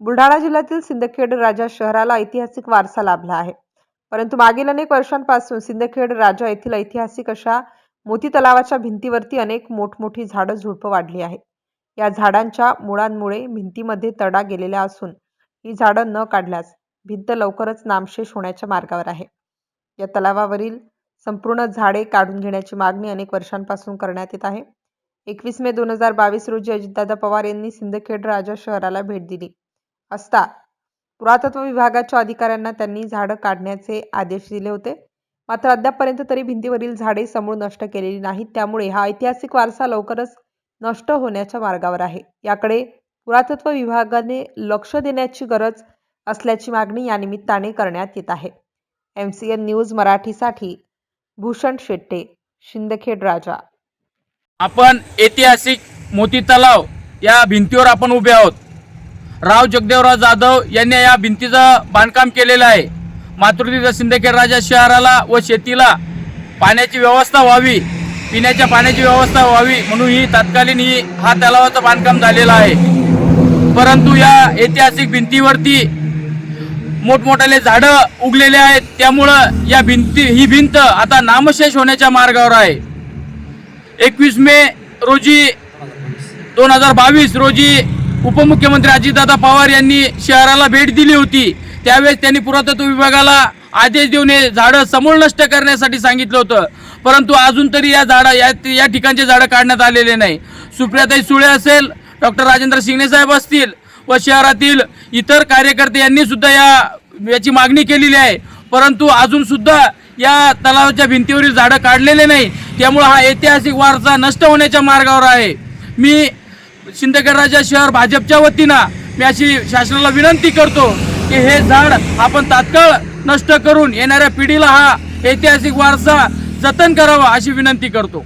बुलढाणा जिल्ह्यातील सिंदखेड राजा शहराला ऐतिहासिक वारसा लाभला आहे. परंतु मागील अनेक वर्षांपासून सिंदखेड राजा येथील ऐतिहासिक अशा मोती तलावाच्या भिंतीवरती अनेक मोठमोठी झाडं झुडपं वाढली आहेत. या झाडांच्या मुळांमुळे भिंतीमध्ये तडा गेलेल्या असून ही झाडं न काढल्यास भिंत लवकरच नामशेष होण्याच्या मार्गावर आहे. या तलावावरील संपूर्ण झाडे काढून घेण्याची मागणी अनेक वर्षांपासून करण्यात येत आहे. एकवीस मे दोन हजार बावीस रोजी अजितदादा पवार यांनी सिंदखेड राजा शहराला भेट दिली. असता. पुरातत्व विभागाच्या अधिकाऱ्यांना त्यांनी झाडं काढण्याचे आदेश दिले होते. मात्र अद्यापपर्यंत तरी भिंतीवरील झाडे समूळ नष्ट केलेली नाहीत. त्यामुळे हा ऐतिहासिक वारसा लवकरच नष्ट होण्याच्या मार्गावर आहे. याकडे पुरातत्व विभागाने लक्ष देण्याची गरज असल्याची मागणी या निमित्ताने करण्यात येत आहे. एम सी एन न्यूज मराठीसाठी भूषण शेट्टे शिंदखेड राजा. आपण ऐतिहासिक मोती तलाव या भिंतीवर आपण उभे आहोत. राव जगदेवराव जाधव यांनी या भिंतीचं बांधकाम केलेलं आहे. मातृतीचं सिंदखेड राजा शहराला व शेतीला पाण्याची व्यवस्था व्हावी पिण्याच्या पाण्याची व्यवस्था व्हावी म्हणून ही तत्कालीन ही हा तलावाचं बांधकाम झालेलं आहे. परंतु या ऐतिहासिक भिंतीवरती मोठमोठाले झाडं उगलेले आहेत. त्यामुळं या भिंती ही भिंत आता नामशेष होण्याच्या मार्गावर आहे. एकवीस मे रोजी दोन हजार बावीस रोजी उपमुख्यमंत्री अजितदादा पवार यांनी शहराला भेट दिली होती. त्यावेळेस त्यांनी पुरातत्व विभागाला आदेश देऊन हे झाडं समूळ नष्ट करण्यासाठी सांगितलं होतं. परंतु अजून तरी या झाडं या या ठिकाणचे झाडं काढण्यात आलेले नाही. सुप्रियाताई सुळे असेल डॉक्टर राजेंद्र शिंगणे साहेब असतील व शहरातील इतर कार्यकर्ते यांनी सुद्धा या याची मागणी केलेली आहे. परंतु अजून सुद्धा या तलावाच्या भिंतीवरील झाडं काढलेले नाही. त्यामुळे हा ऐतिहासिक वारसा नष्ट होण्याच्या मार्गावर आहे. मी शिंदखेड शहर भाजपच्या वतीनं मी अशी शासनाला विनंती करतो की हे झाड आपण तात्काळ नष्ट करून येणाऱ्या पिढीला हा ऐतिहासिक वारसा जतन करावा अशी विनंती करतो.